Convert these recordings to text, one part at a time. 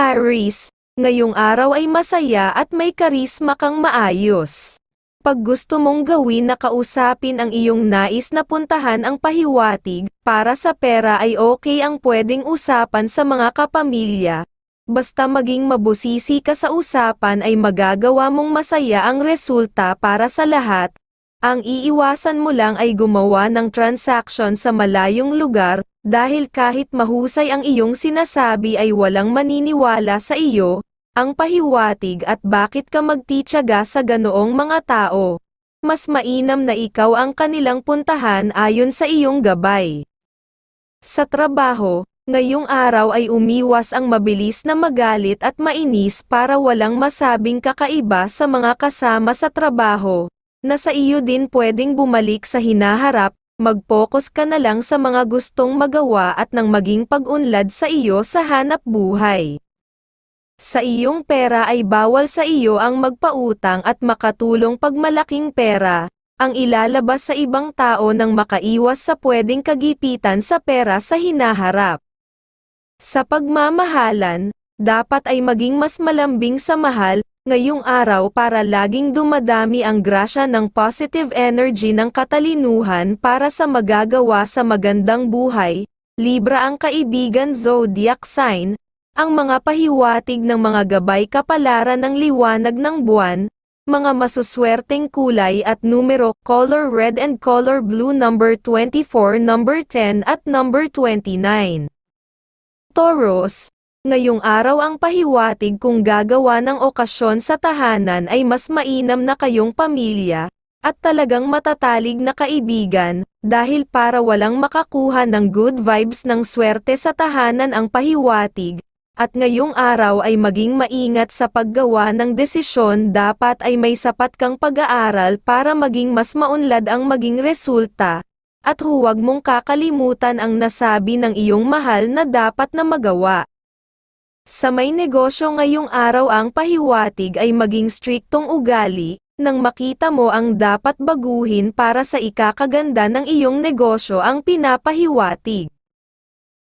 Aries, ngayong araw ay masaya at may karisma kang maayos. Pag gusto mong gawin na kausapin ang iyong nais na puntahan ang pahiwatig, para sa pera ay okay ang pwedeng usapan sa mga kapamilya. Basta maging mabusisi ka sa usapan ay magagawa mong masaya ang resulta para sa lahat. Ang iiwasan mo lang ay gumawa ng transaction sa malayong lugar, dahil kahit mahusay ang iyong sinasabi ay walang maniniwala sa iyo, ang pahiwatig at bakit ka magtityaga sa ganoong mga tao. Mas mainam na ikaw ang kanilang puntahan ayon sa iyong gabay. Sa trabaho, ngayong araw ay umiwas ang mabilis na magalit at mainis para walang masabing kakaiba sa mga kasama sa trabaho, na sa iyo din pwedeng bumalik sa hinaharap, mag-focus ka na lang sa mga gustong magawa at nang maging pag-unlad sa iyo sa hanap buhay. Sa iyong pera ay bawal sa iyo ang magpautang at makatulong pag malaking pera, ang ilalabas sa ibang tao nang makaiwas sa pwedeng kagipitan sa pera sa hinaharap. Sa pagmamahalan, dapat ay maging mas malambing sa mahal, ngayong araw para laging dumadami ang grasya ng positive energy ng katalinuhan para sa magagawa sa magandang buhay, Libra ang kaibigan zodiac sign, ang mga pahiwatig ng mga gabay kapalaran ng liwanag ng buwan, mga masuswerteng kulay at numero, color red and color blue number 24, number 10 at number 29. Taurus, ngayong araw ang pahiwatig kung gagawa ng okasyon sa tahanan ay mas mainam na kayong pamilya, at talagang matatalig na kaibigan, dahil para walang makakuha ng good vibes ng swerte sa tahanan ang pahiwatig, at ngayong araw ay maging maingat sa paggawa ng desisyon dapat ay may sapat kang pag-aaral para maging mas maunlad ang maging resulta, at huwag mong kakalimutan ang nasabi ng iyong mahal na dapat na magawa. Sa may negosyo ngayong araw ang pahiwatig ay maging striktong ugali, nang makita mo ang dapat baguhin para sa ikakaganda ng iyong negosyo ang pinapahiwatig.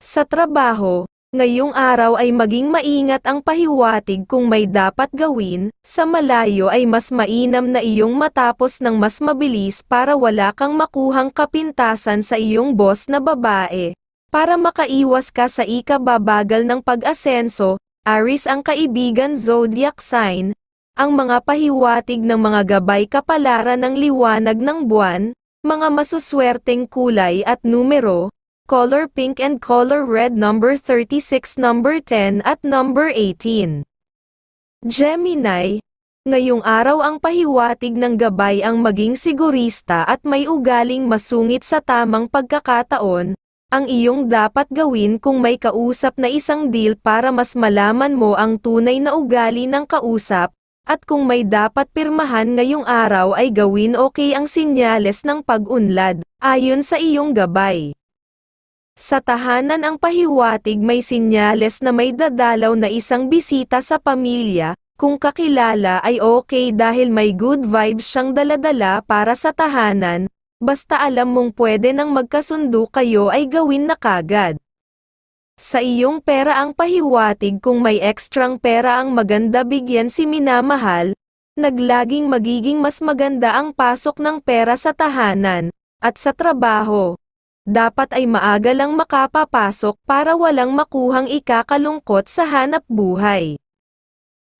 Sa trabaho, ngayong araw ay maging maingat ang pahiwatig kung may dapat gawin, sa malayo ay mas mainam na iyong matapos ng mas mabilis para wala kang makuhang kapintasan sa iyong boss na babae. Para makaiwas ka sa ikababagal ng pag-asenso, Aris ang kaibigan zodiac sign, ang mga pahiwatig ng mga gabay kapalaran ng liwanag ng buwan, mga masuswerteng kulay at numero, color pink and color red number 36 number 10 at number 18. Gemini, ngayong araw ang pahiwatig ng gabay ang maging sigurista at may ugaling masungit sa tamang pagkakataon, ang iyong dapat gawin kung may kausap na isang deal para mas malaman mo ang tunay na ugali ng kausap, at kung may dapat pirmahan ngayong araw ay gawin okay ang sinyales ng pag-unlad, ayon sa iyong gabay. Sa tahanan ang pahiwatig may sinyales na may dadalaw na isang bisita sa pamilya, kung kakilala ay okay dahil may good vibes siyang daladala para sa tahanan, basta alam mong pwede nang magkasundo kayo ay gawin na kagad. Sa iyong pera ang pahiwatig kung may ekstrang pera ang maganda bigyan si minamahal, naglaging magiging mas maganda ang pasok ng pera sa tahanan, at sa trabaho dapat ay maaga lang makapapasok para walang makuhang ikakalungkot sa hanap buhay.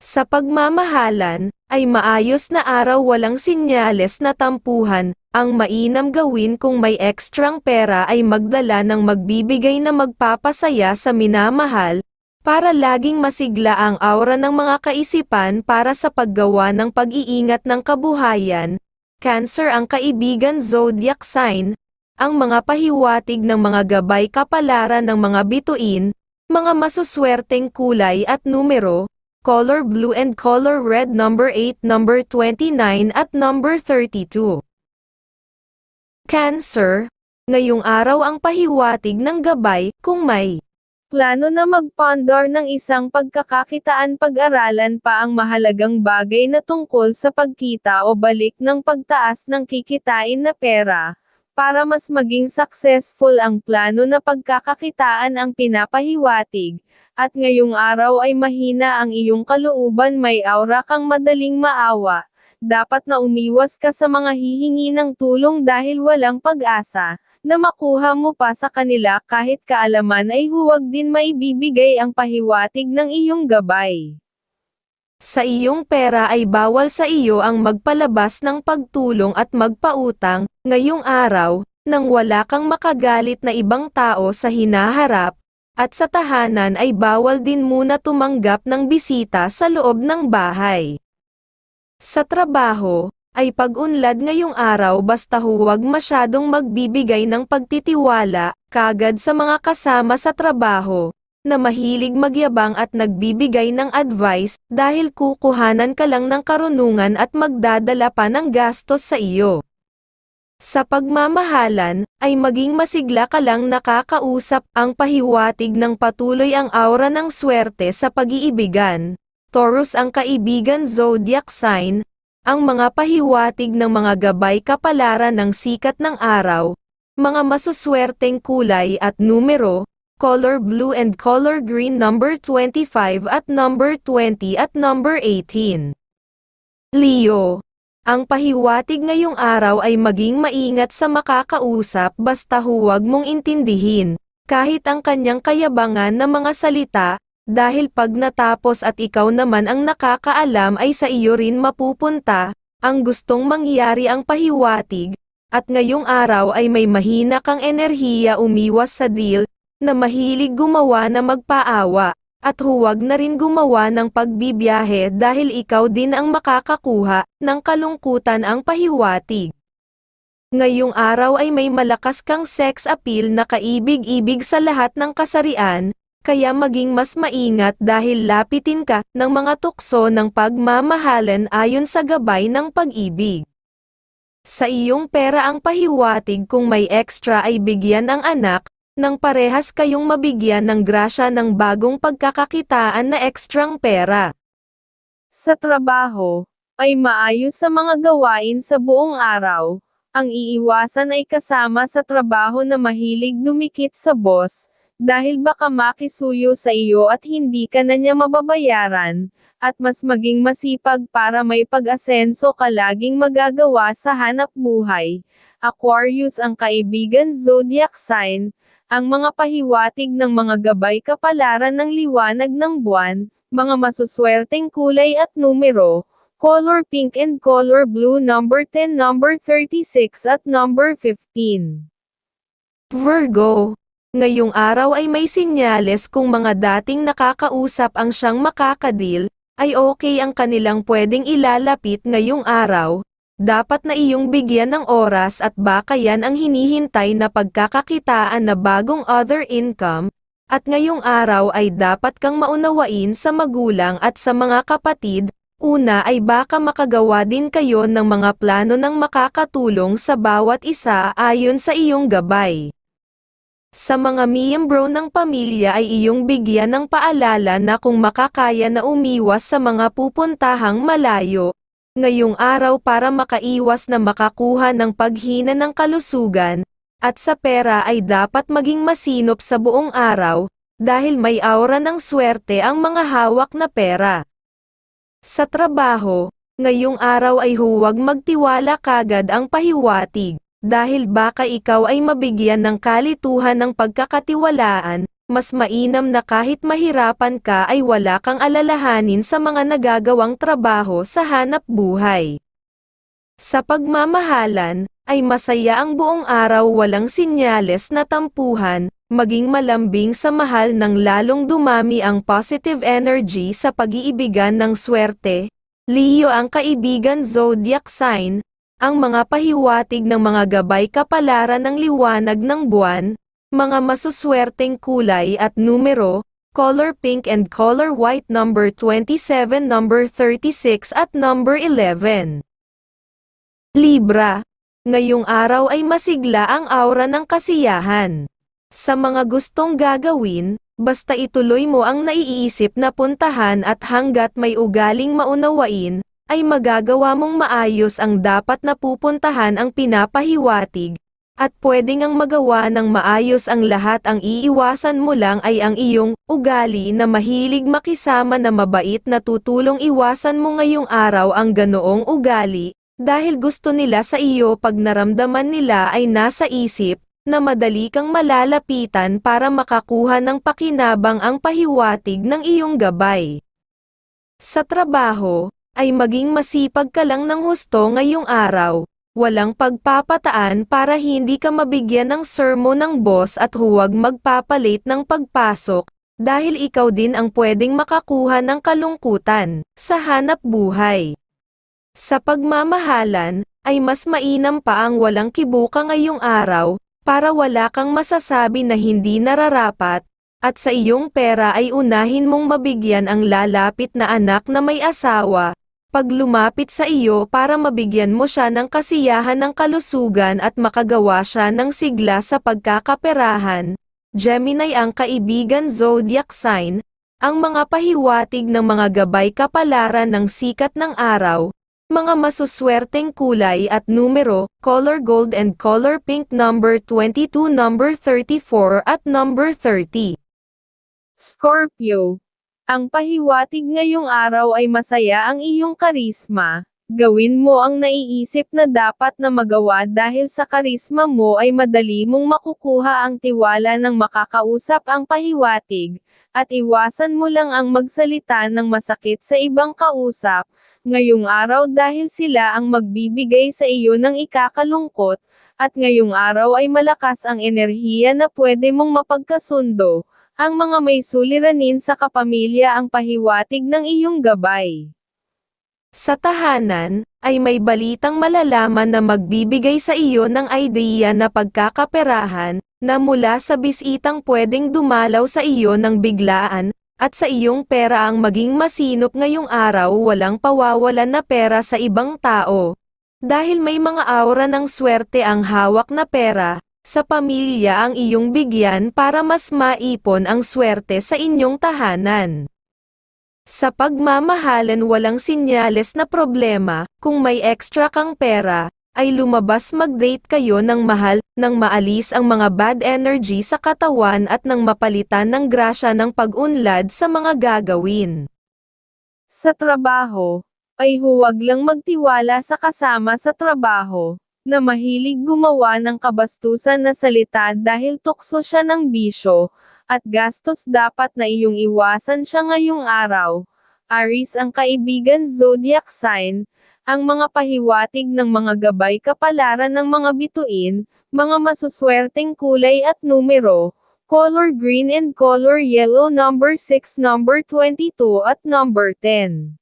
Sa pagmamahalan, ay maayos na araw walang sinyales na tampuhan, ang mainam gawin kung may ekstrang pera ay magdala ng magbibigay na magpapasaya sa minamahal, para laging masigla ang aura ng mga kaisipan para sa paggawa ng pag-iingat ng kabuhayan. Cancer ang kaibigan zodiac sign, ang mga pahiwatig ng mga gabay kapalaran ng mga bituin, mga masuswerteng kulay at numero, color blue and color red number 8, number 29 at number 32. Cancer, ngayong araw ang pahiwatig ng gabay, kung may plano na magpondor ng isang pagkakakitaan pag-aralan pa ang mahalagang bagay na tungkol sa pagkita o balik ng pagtaas ng kikitain na pera, Para mas maging successful ang plano na pagkakakitaan ang pinapahiwatig, at ngayong araw ay mahina ang iyong kalooban may aura kang madaling maawa, dapat na umiwas ka sa mga hihingi ng tulong dahil walang pag-asa, na makuha mo pa sa kanila kahit kaalaman ay huwag din maibibigay ang pahiwatig ng iyong gabay. Sa iyong pera ay bawal sa iyo ang magpalabas ng pagtulong at magpautang, ngayong araw, nang wala kang makagalit na ibang tao sa hinaharap, at sa tahanan ay bawal din muna tumanggap ng bisita sa loob ng bahay. Sa trabaho, ay pag-unlad ngayong araw basta huwag masyadong magbibigay ng pagtitiwala, kagad sa mga kasama sa trabaho, na mahilig magyabang at nagbibigay ng advice, dahil kukuhanan ka lang ng karunungan at magdadala pa ng gastos sa iyo. Sa pagmamahalan, ay maging masigla ka lang nakakausap ang pahiwatig ng patuloy ang aura ng swerte sa pag-iibigan. Taurus ang kaibigan zodiac sign, ang mga pahiwatig ng mga gabay kapalaran ng sikat ng araw, mga masuswerteng kulay at numero, color blue and color green number 25 at number 20 at number 18. Leo, ang pahiwatig ngayong araw ay maging maingat sa makakausap basta huwag mong intindihin, kahit ang kanyang kayabangan na mga salita, dahil pag natapos at ikaw naman ang nakakaalam ay sa iyo rin mapupunta, ang gustong mangyari ang pahiwatig, at ngayong araw ay may mahina kang enerhiya umiwas sa deal, na mahilig gumawa na magpaawa, at huwag na rin gumawa ng pagbibiyahe dahil ikaw din ang makakakuha ng kalungkutan ang pahiwatig. Ngayong araw ay may malakas kang sex appeal na kaibig-ibig sa lahat ng kasarian, kaya maging mas maingat dahil lapitin ka ng mga tukso ng pagmamahalan ayon sa gabay ng pag-ibig. Sa iyong pera ang pahiwatig kung may extra ay bigyan ang anak, nang parehas kayong mabigyan ng grasya ng bagong pagkakakitaan na ekstrang pera. Sa trabaho, ay maayos sa mga gawain sa buong araw, ang iiwasan ay kasama sa trabaho na mahilig dumikit sa boss, dahil baka makisuyo sa iyo at hindi ka na niya mababayaran, at mas maging masipag para may pag-asenso ka laging magagawa sa hanap buhay. Aquarius ang kaibigan zodiac sign, ang mga pahiwatig ng mga gabay kapalaran ng liwanag ng buwan, mga masuswerteng kulay at numero, color pink and color blue number 10 number 36 at number 15. Virgo, ngayong araw ay may sinyales kung mga dating nakakausap ang siyang makakadil, ay okay ang kanilang pwedeng ilalapit ngayong araw, dapat na iyong bigyan ng oras at baka yan ang hinihintay na pagkakakitaan na bagong other income, at ngayong araw ay dapat kang maunawain sa magulang at sa mga kapatid, una ay baka makagawa din kayo ng mga plano ng makakatulong sa bawat isa ayon sa iyong gabay. Sa mga miyembro ng pamilya ay iyong bigyan ng paalala na kung makakaya na umiwas sa mga pupuntahang malayo, ngayong araw para makaiwas na makakuha ng paghina ng kalusugan, at sa pera ay dapat maging masinop sa buong araw, dahil may aura ng swerte ang mga hawak na pera. Sa trabaho, ngayong araw ay huwag magtiwala kagad ang pahiwatig, dahil baka ikaw ay mabigyan ng kalituhan ng pagkakatiwalaan, mas mainam na kahit mahirapan ka ay wala kang alalahanin sa mga nagagawang trabaho sa hanap buhay. Sa pagmamahalan, ay masaya ang buong araw walang sinyales na tampuhan, maging malambing sa mahal ng lalong dumami ang positive energy sa pag-iibigan ng swerte. Leo ang kaibigan zodiac sign, ang mga pahiwatig ng mga gabay kapalaran ng liwanag ng buwan, mga masuswerteng kulay at numero, color pink and color white number 27 number 36 at number 11. Libra, ngayong araw ay masigla ang aura ng kasiyahan. Sa mga gustong gagawin, basta ituloy mo ang naiisip na puntahan at hanggat may ugaling maunawain, ay magagawa mong maayos ang dapat na pupuntahan ang pinapahiwatig, at pwedeng ang magawa ng maayos ang lahat ang iiwasan mo lang ay ang iyong ugali na mahilig makisama na mabait na tutulong iwasan mo ngayong araw ang ganoong ugali, dahil gusto nila sa iyo pag naramdaman nila ay nasa isip, na madali kang malalapitan para makakuha ng pakinabang ang pahiwatig ng iyong gabay. Sa trabaho, ay maging masipag ka lang ng husto ngayong araw, walang pagpapataan para hindi ka mabigyan ng sermo ng boss at huwag magpapalit ng pagpasok, dahil ikaw din ang pwedeng makakuha ng kalungkutan sa hanap buhay. Sa pagmamahalan, ay mas mainam pa ang walang kibuka ngayong araw, para wala kang masasabi na hindi nararapat, at sa iyong pera ay unahin mong mabigyan ang lalapit na anak na may asawa, pag lumapit sa iyo para mabigyan mo siya ng kasiyahan ng kalusugan at makagawa siya ng sigla sa pagkakaperahan. Gemini ang kaibigan zodiac sign, ang mga pahiwatig ng mga gabay kapalaran ng sikat ng araw, mga masuswerteng kulay at numero, color gold and color pink number 22 number 34 at number 30. Scorpio. Ang pahiwatig ngayong araw ay masaya ang iyong karisma. Gawin mo ang naiisip na dapat na magawa dahil sa karisma mo ay madali mong makukuha ang tiwala ng makakausap ang pahiwatig, at iwasan mo lang ang magsalita ng masakit sa ibang kausap, ngayong araw dahil sila ang magbibigay sa iyo ng ikakalungkot, at ngayong araw ay malakas ang enerhiya na pwede mong mapagkasundo, ang mga may suliranin sa kapamilya ang pahiwatig ng iyong gabay. Sa tahanan, ay may balitang malalaman na magbibigay sa iyo ng idea na pagkakaperahan, na mula sa bisitang pwedeng dumalaw sa iyo ng biglaan, at sa iyong pera ang maging masinop ngayong araw walang pawawalan na pera sa ibang tao. Dahil may mga aura ng swerte ang hawak na pera, sa pamilya ang iyong bigyan para mas maipon ang swerte sa inyong tahanan. Sa pagmamahalan walang sinyales na problema, kung may extra kang pera, ay lumabas mag-date kayo ng mahal, nang maalis ang mga bad energy sa katawan at nang mapalitan ng grasya ng pag-unlad sa mga gagawin. Sa trabaho, ay huwag lang magtiwala sa kasama sa trabaho, na mahilig gumawa ng kabastusan na salita dahil tukso siya ng bisyo, at gastos dapat na iyong iwasan siya ngayong araw. Aris ang kaibigan zodiac sign, ang mga pahiwatig ng mga gabay kapalaran ng mga bituin, mga masuswerteng kulay at numero, color green and color yellow number 6 number 22 at number 10.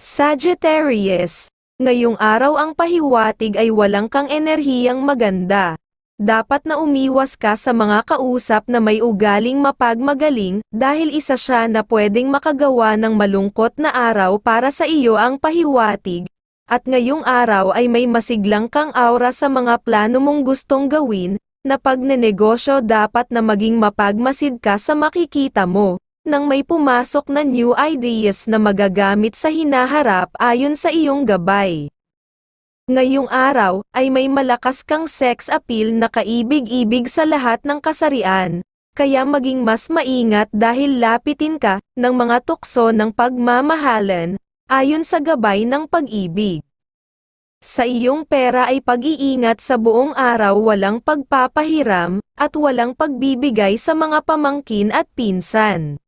Sagittarius, ngayong araw ang pahiwatig ay walang kang enerhiyang maganda. Dapat na umiwas ka sa mga kausap na may ugaling mapagmagaling, dahil isa siya na pwedeng makagawa ng malungkot na araw para sa iyo ang pahiwatig. At ngayong araw ay may masiglang kang aura sa mga plano mong gustong gawin, na pagnenegosyo dapat na maging mapagmasid ka sa makikita mo, nang may pumasok na new ideas na magagamit sa hinaharap ayon sa iyong gabay. Ngayong araw, ay may malakas kang sex appeal na kaibig-ibig sa lahat ng kasarian, kaya maging mas maingat dahil lapitin ka, ng mga tukso ng pagmamahalan, ayon sa gabay ng pag-ibig. Sa iyong pera ay pag-iingat sa buong araw walang pagpapahiram, at walang pagbibigay sa mga pamangkin at pinsan.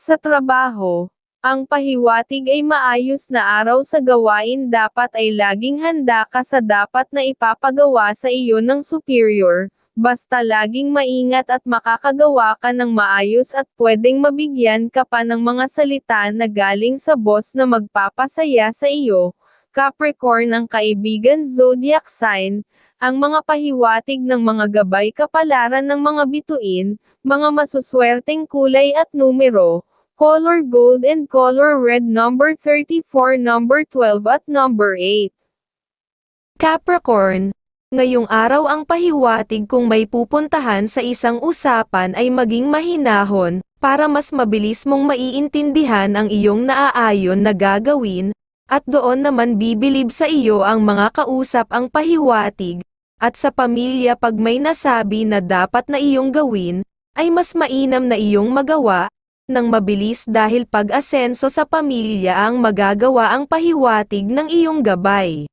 Sa trabaho, ang pahiwatig ay maayos na araw sa gawain dapat ay laging handa ka sa dapat na ipapagawa sa iyo ng superior, basta laging maingat at makakagawa ka ng maayos at pwedeng mabigyan ka pa ng mga salita na galing sa boss na magpapasaya sa iyo. Capricorn ang kaibigan zodiac sign, ang mga pahiwatig ng mga gabay kapalaran ng mga bituin, mga masuswerteng kulay at numero, color gold and color red number 34 number 12 at number 8. Capricorn, ngayong araw ang pahiwatig kung may pupuntahan sa isang usapan ay maging mahinahon, para mas mabilis mong maiintindihan ang iyong naaayon na gagawin, at doon naman bibilib sa iyo ang mga kausap ang pahiwatig, At sa pamilya pag may nasabi na dapat na iyong gawin, ay mas mainam na iyong magawa, ng mabilis dahil pag-asenso sa pamilya ang magagawa ang pahiwatig ng iyong gabay.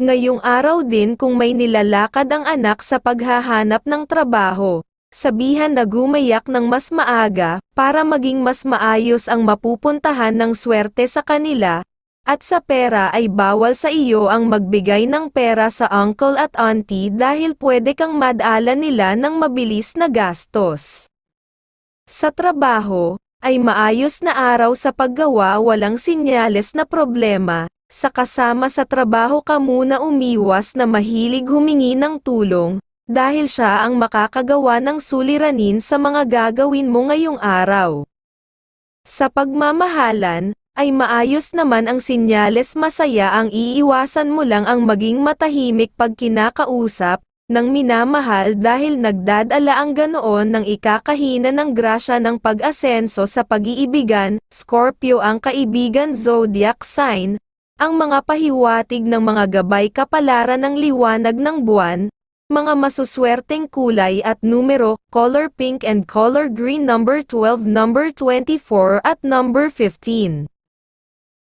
Ngayong araw din kung may nilalakad ang anak sa paghahanap ng trabaho, sabihan na gumayak ng mas maaga, para maging mas maayos ang mapupuntahan ng swerte sa kanila, at sa pera ay bawal sa iyo ang magbigay ng pera sa uncle at auntie dahil pwede kang madala nila ng mabilis na gastos. Sa trabaho, ay maayos na araw sa paggawa walang sinyales na problema, sa kasama sa trabaho ka muna umiwas na mahilig humingi ng tulong, dahil siya ang makakagawa ng suliranin sa mga gagawin mo ngayong araw. Sa pagmamahalan, ay maayos naman ang sinyales masaya ang iiwasan mo lang ang maging matahimik pag kinakausap, ng minamahal dahil nagdadala ang ganoon ng ikakahina ng grasya ng pag-asenso sa pag-iibigan, Scorpio ang kaibigan zodiac sign, ang mga pahiwatig ng mga gabay kapalaran ng liwanag ng buwan, mga masuswerteng kulay at numero, color pink and color green number 12, number 24 at number 15.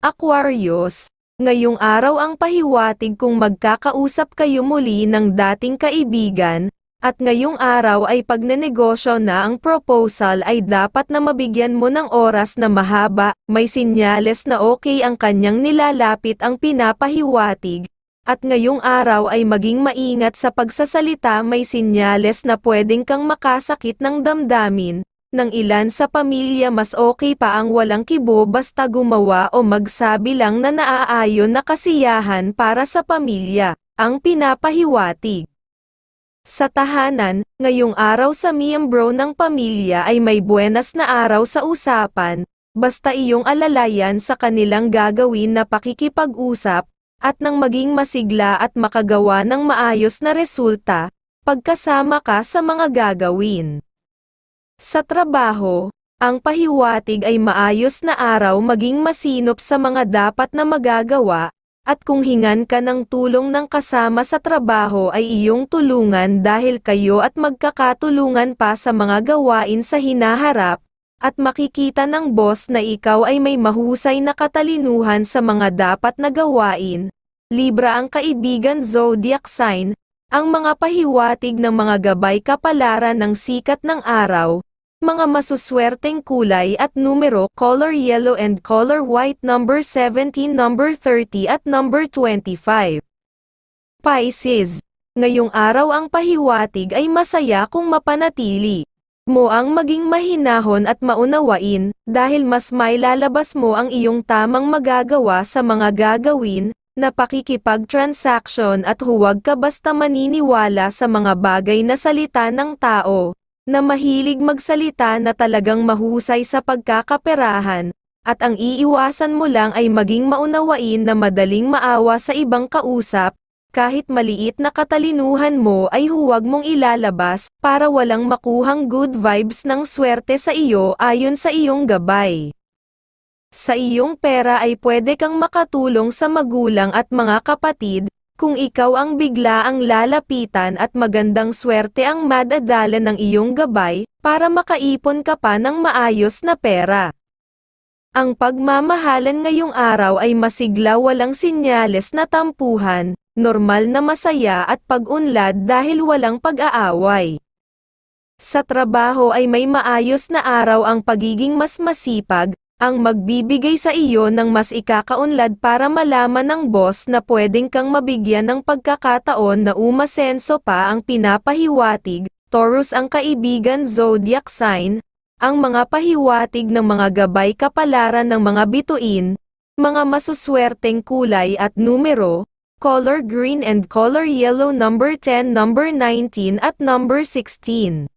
Aquarius, ngayong araw ang pahiwatig kung magkakausap kayo muli ng dating kaibigan, at ngayong araw ay pagnenegosyo na ang proposal ay dapat na mabigyan mo ng oras na mahaba, may sinyales na okay ang kanyang nilalapit ang pinapahiwatig, at ngayong araw ay maging maingat sa pagsasalita may sinyales na pwedeng kang makasakit ng damdamin, ng ilan sa pamilya mas okay pa ang walang kibo basta gumawa o magsabi lang na naaayon na kasiyahan para sa pamilya, ang pinapahiwatig. Sa tahanan, ngayong araw sa miyembro ng pamilya ay may buenas na araw sa usapan, basta iyong alalayan sa kanilang gagawin na pakikipag-usap, at nang maging masigla at makagawa ng maayos na resulta, pagkasama ka sa mga gagawin. Sa trabaho, ang pahiwatig ay maayos na araw maging masinop sa mga dapat na magagawa, at kung hingan ka ng tulong ng kasama sa trabaho ay iyong tulungan dahil kayo at magkakatulungan pa sa mga gawain sa hinaharap, at makikita ng boss na ikaw ay may mahusay na katalinuhan sa mga dapat na gawain. Libra ang kaibigan zodiac sign, ang mga pahiwatig ng mga gabay kapalaran ng sikat ng araw, mga masuswerteng kulay at numero color yellow and color white number 17 number 30 at number 25. Pisces, ngayong araw ang pahiwatig ay masaya kung mapanatili mo ang maging mahinahon at maunawain, dahil mas may lalabas mo ang iyong tamang magagawa sa mga gagawin, na pakikipag-transaction at huwag ka basta maniniwala sa mga bagay na salita ng tao, na mahilig magsalita na talagang mahusay sa pagkakaperahan, at ang iiwasan mo lang ay maging maunawain na madaling maawa sa ibang kausap, kahit maliit na katalinuhan mo ay huwag mong ilalabas, para walang makuhang good vibes ng swerte sa iyo ayon sa iyong gabay. Sa iyong pera ay pwede kang makatulong sa magulang at mga kapatid, kung ikaw ang bigla ang lalapitan at magandang swerte ang madadala ng iyong gabay, para makaipon ka pa ng maayos na pera. Ang pagmamahalan ngayong araw ay masigla walang sinyales na tampuhan, normal na masaya at pag-unlad dahil walang pag-aaway. Sa trabaho ay may maayos na araw ang pagiging mas masipag, ang magbibigay sa iyo ng mas ikakaunlad para malaman ng boss na pwedeng kang mabigyan ng pagkakataon na umasenso pa ang pinapahiwatig, Taurus ang kaibigan zodiac sign, ang mga pahiwatig ng mga gabay kapalaran ng mga bituin, mga masuswerteng kulay at numero, color green and color yellow number 10, number 19 at number 16.